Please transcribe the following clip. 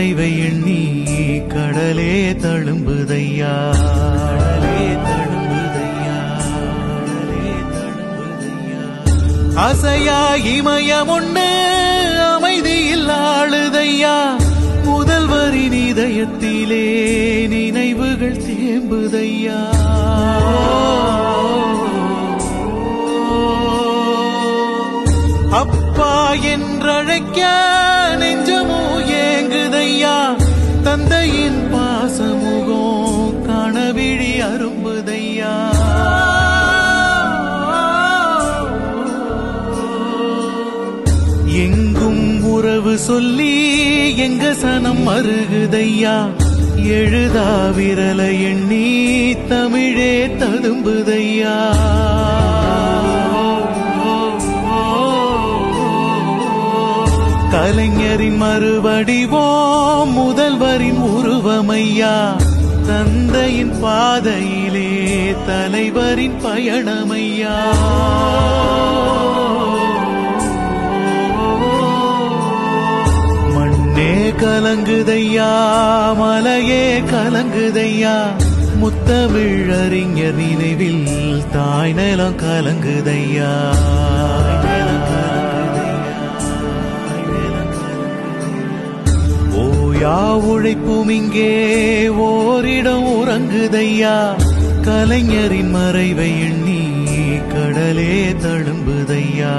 மறைவை எண்ணி கடலே தழும்புதையா? கடலே தழும்புதையா கடலே தழும்புதையா அசையா இமயம் ஒண்ணு அமைதியில் ஆளுதையா? முதல்வரின் இதயத்திலே நினைவுகள் தேம்புதையா? அப்பா என்றழைக்க நெஞ்சமோ ஐயா தந்தையின் பாசமுகம் கணவிழி அரும்புதையா. எங்கும் உறவு சொல்லி எங்க சனம் அருகுதையா. எழுதா விரல எண்ணி தமிழே ததும்புதையா. கலைஞரின் மறுவடிவோம் முதல்வரின் உருவமையா? தந்தையின் பாதையிலே தலைவரின் பயணமையா? மண்ணே கலங்குதையா மலையே கலங்குதையா? முத்தமிழ் அறிஞர் நினைவில் தாய் நிலம் கலங்குதையா? எல்லா உழைப்பும் இங்கே ஓரிடம் உறங்குதையா? கலைஞரின் மறைவை எண்ணி கடலே தழும்புதையா?